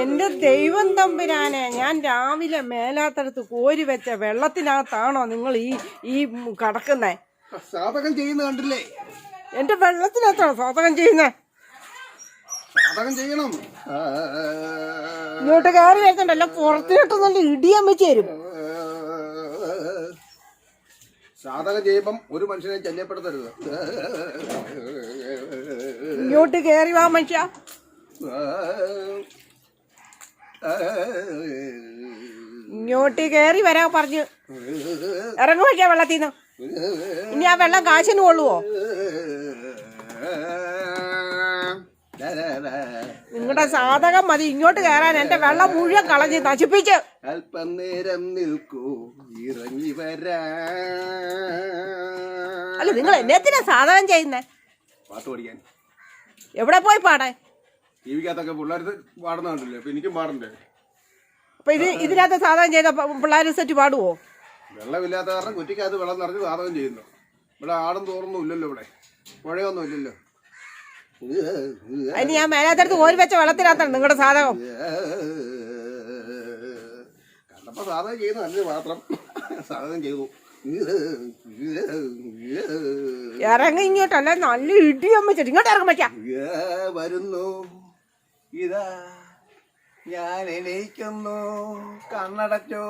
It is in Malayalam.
എന്റെ ദൈവം തമ്പുരാനെ ഞാൻ രാവിലെ മേലാത്തടത്ത് കോരി വെച്ച വെള്ളത്തിനകത്താണോ നിങ്ങൾ ഈ ഈ കടക്കുന്നേ? സാധകം ചെയ്യുന്ന കണ്ടില്ലേ? എന്റെ വെള്ളത്തിനകത്താണോ സാധകം ചെയ്യുന്നേ? സാധകം ചെയ്യണം. ഇങ്ങോട്ട് കയറി വെക്കണ്ടല്ല പുറത്തിട്ട് നല്ല ഇടിയാൻ വെച്ച് തരും. സാധകം ചെയ്യുമ്പം ഒരു മനുഷ്യനെ ശല്യപ്പെടുത്തരുത്. ഇങ്ങോട്ട് കേറി വാ മനുഷ്യ. ഇങ്ങോട്ട് കേറി വരാ പറഞ്ഞു. ഇറങ്ങു വയ്ക്കാ വെള്ളത്തിൽ നിന്ന് ഇനി ആ വെള്ളം കാശിന് കൊള്ളുവോ? നിങ്ങളുടെ സാധകം മതി. ഇങ്ങോട്ട് കയറാൻ എന്റെ വെള്ളം മുഴുവൻ കളഞ്ഞ് നശിപ്പിച്ച്. അല്പം നേരം നിൽക്കൂ. ഇറങ്ങി വരാ. അല്ല നിങ്ങൾ എന്നത്തിനാ സാധകം ചെയ്യുന്നേ? പാട്ട് പഠിക്കാൻ. എവിടെ പോയി പാടാൻ? ജീവിക്കാത്തൊക്കെ വിക്കകത്തൊക്കെ പിള്ളേർ പാടുന്ന കണ്ടില്ലേ? അപ്പൊ എനിക്കും പാടണ്ടേ? അപ്പൊ ഇത് ഇതിനകത്ത് സാധകം ചെയ്ത പിള്ളേർ സെറ്റ് പാടുവോ? വെള്ളമില്ലാത്ത കാരണം കുറ്റിക്കകത്ത് വെള്ളം നിറഞ്ഞ് സാധകം ചെയ്യുന്നു. ഇവിടെ ആടും തോറൊന്നും ഇല്ലല്ലോ ഇവിടെ. പുഴയൊന്നും ഇല്ലല്ലോ. അതിന് ഞാൻ മേലാത്തടുത്ത് ഓരി വെച്ച വെള്ളത്തിനകത്താണ് നിങ്ങളുടെ സാധകം കണ്ടപ്പോ സാധകം ചെയ്യുന്ന നല്ലത് മാത്രം. സാധകം ചെയ്തു. ഇറങ്ങി ഇങ്ങോട്ടല്ല നല്ല ഇടിയമ്മ വെച്ചിട്ട് ഇങ്ങോട്ട് ഇറങ്ങാൻ പറ്റാ വരുന്നു. ഇതാ ഞാൻ എണീക്കുന്നു. കണ്ണടച്ചോ.